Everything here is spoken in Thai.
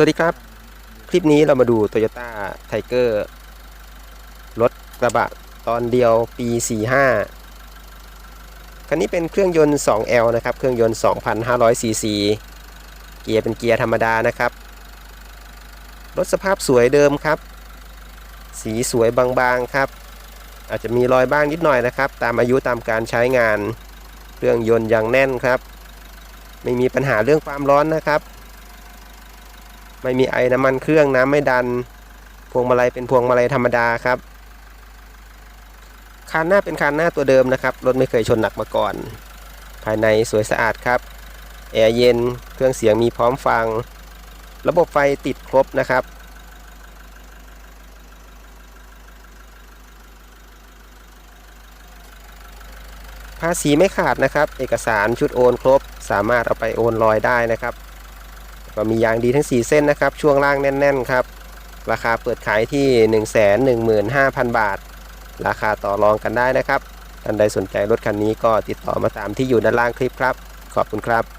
สวัสดีครับ คลิปนี้เรามาดู Toyota Tiger รถกระบะตอนเดียวปี 45 คันนี้เป็นเครื่องยนต์ 2L นะครับ เครื่องยนต์ 2,500ซีซีเกียร์เป็นเกียร์ธรรมดานะครับ รถสภาพสวยเดิมครับ สีสวยบางๆครับ อาจจะมีรอยบ้างนิดหน่อยนะครับ ตามอายุตามการใช้งาน เครื่องยนต์ยังแน่นครับ ไม่มีปัญหาเรื่องความร้อนนะครับ ไม่มีไอน้ำมันเครื่องน้ำไม่ดัน พวงมาลัยเป็นพวงมาลัยธรรมดาครับคันหน้าเป็นคันหน้าตัวเดิมนะครับ รถไม่เคยชนหนักมาก่อน ภายในสวยสะอาดครับแอร์เย็นเครื่องเสียงมีพร้อมฟัง ระบบไฟติดครบนะครับ ภาษีไม่ขาดนะครับ เอกสารชุดโอนครบ สามารถเอาไปโอนลอยได้นะครับ ก็มียางดีทั้ง 4 เส้นนะครับ ช่วงล่างแน่น ๆ ครับ ราคาเปิดขายที่ 115,000 บาท ราคาต่อรองกันได้นะครับ ท่านใดสนใจรถคันนี้ก็ติดต่อมาตามที่อยู่ด้านล่างคลิปครับ ขอบคุณครับ